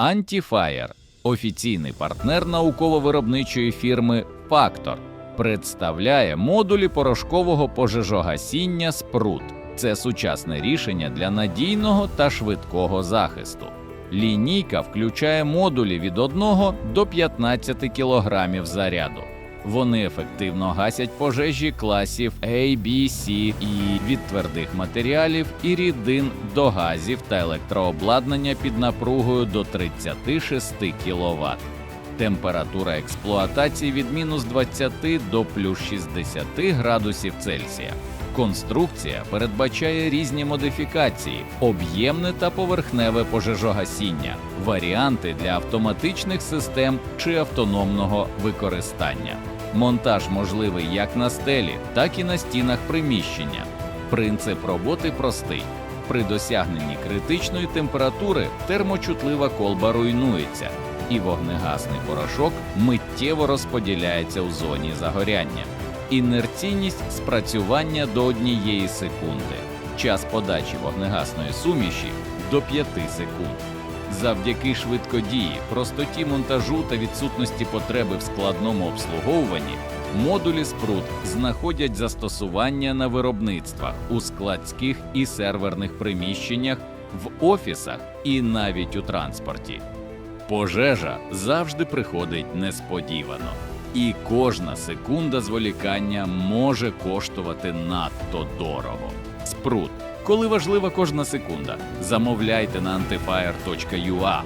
Antifier – офіційний партнер науково-виробничої фірми Фактор, представляє модулі порошкового пожежогасіння Спрут. Це сучасне рішення для надійного та швидкого захисту. Лінійка включає модулі від 1 до 15 кг заряду. Вони ефективно гасять пожежі класів A, B, C і від твердих матеріалів і рідин до газів та електрообладнання під напругою до 36 кВт. Температура експлуатації від мінус 20 до плюс 60 градусів Цельсія. Конструкція передбачає різні модифікації, об'ємне та поверхневе пожежогасіння, варіанти для автоматичних систем чи автономного використання. Монтаж можливий як на стелі, так і на стінах приміщення. Принцип роботи простий. При досягненні критичної температури термочутлива колба руйнується, і вогнегасний порошок миттєво розподіляється у зоні загоряння. Інерційність спрацювання до однієї секунди. Час подачі вогнегасної суміші до 5 секунд. Завдяки швидкодії, простоті монтажу та відсутності потреби в складному обслуговуванні, модулі спрут знаходять застосування на виробництвах у складських і серверних приміщеннях, в офісах і навіть у транспорті. Пожежа завжди приходить несподівано, і кожна секунда зволікання може коштувати надто дорого. Спрут. Коли важлива кожна секунда, замовляйте на antifire.ua